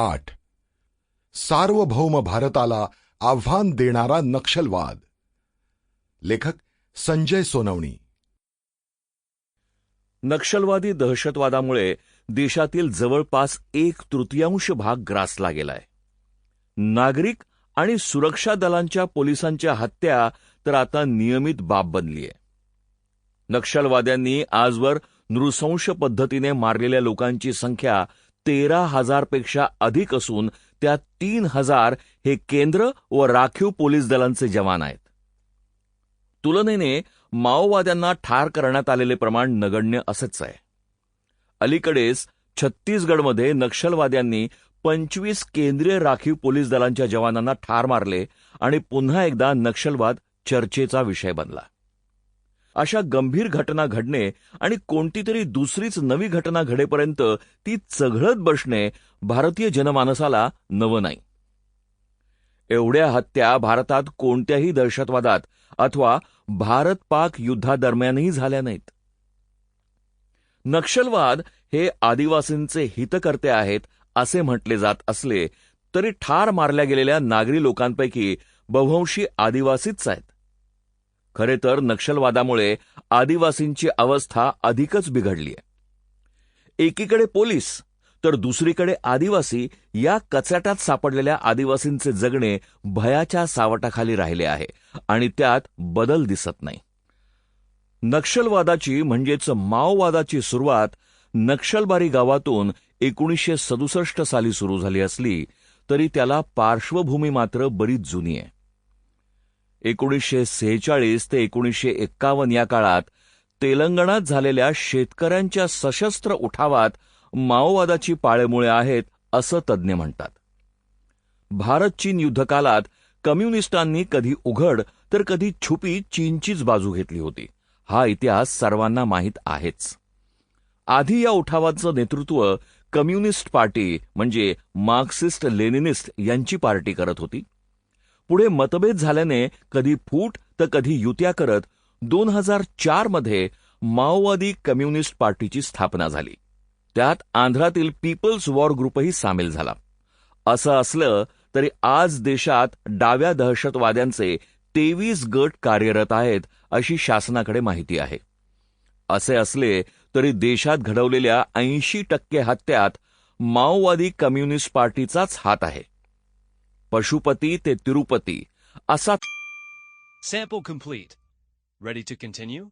आठ. सार्वभौम भारताला आव्हान देणारा नक्षलवाद. लेखक संजय सोनवणी. नक्षलवादी दहशतवादामुळे देशातील जवळपास एक तृतीयांश भाग ग्रासला गेलाय. नागरिक आणि सुरक्षा दलांच्या पोलिसांच्या हत्या तर आता नियमित बाब बनलीय. नक्षलवाद्यांनी आजवर नृसंश पद्धतीने मारलेल्या लोकांची संख्या तेरा हजारपेक्षा अधिक असून त्यात तीन हजार हे केंद्र व राखीव पोलीस दलांचे जवान आहेत. तुलनेने माओवाद्यांना ठार करण्यात आलेले प्रमाण नगण्य असंच आहे. अलीकडेच छत्तीसगडमध्ये नक्षलवाद्यांनी पंचवीस केंद्रीय राखीव पोलीस दलांच्या जवानांना ठार मारले आणि पुन्हा एकदा नक्षलवाद चर्चेचा विषय बनला. अशा गंभीर घटना घडणे आणि कोणती तरी दुसरीच नवी घटना घडेपर्यंत ती चघळत बसणे भारतीय जनमानसाला नवं नाही. एवढ्या हत्या भारतात कोणत्याही दहशतवादात अथवा भारत पाक युद्धादरम्यानही झाल्या नाहीत. नक्षलवाद हे आदिवासींचे हितकर्ते आहेत असे म्हटले जात असले तरी ठार मारल्या गेलेल्या नागरी लोकांपैकी बहुंशी आदिवासीच आहेत. खरे तर नक्षलवादामुळे आदिवासींची अवस्था अधिकच बिघडली आहे एकीकडे पोलीस तर दुसरीकडे आदिवासी या कचाट्यात सापडलेल्या आदिवासींचे जगणे भयाच्या सावटाखाली राहिले आहे आणि त्यात बदल दिसत नाही. नक्षलवादाची म्हणजेच माओवादाची सुरुवात नक्षलबारी गावातून एकोणीसशे सदुसष्ट साली सुरू झाली असली तरी त्याला पार्श्वभूमी मात्र बरीच जुनी आहे. एकोणीसशे सेहेचाळीस ते एकोणीसशे एक्कावन्न या काळात तेलंगणात झालेल्या शेतकऱ्यांच्या सशस्त्र उठावात माओवादाची पाळेमुळे आहेत असं तज्ज्ञ म्हणतात. भारत चीन युद्धकालात कम्युनिस्टांनी कधी उघड तर कधी छुपी चीनचीच बाजू घेतली होती. हा इतिहास सर्वांना माहीत आहेच. आधी या उठावाचं नेतृत्व कम्युनिस्ट पार्टी म्हणजे मार्क्सिस्ट लेनिनिस्ट यांची पार्टी करत होती. पुढे मतभेद झाल्याने कधी फूट तर कधी युत्या करत दोन हजार चारमध्ये माओवादी कम्युनिस्ट पार्टीची स्थापना झाली. त्यात आंध्रातील पीपल्स वॉर ग्रुपही सामील झाला. असं असलं तरी आज देशात डाव्या दहशतवाद्यांचे तेवीस गट कार्यरत आहेत अशी शासनाकडे माहिती आहे. असे असले तरी देशात घडवलेल्या ऐंशी टक्के हत्यात माओवादी कम्युनिस्ट पार्टीचाच हात आहे. पशुपती ते तिरुपती असा Sample complete. Ready to continue?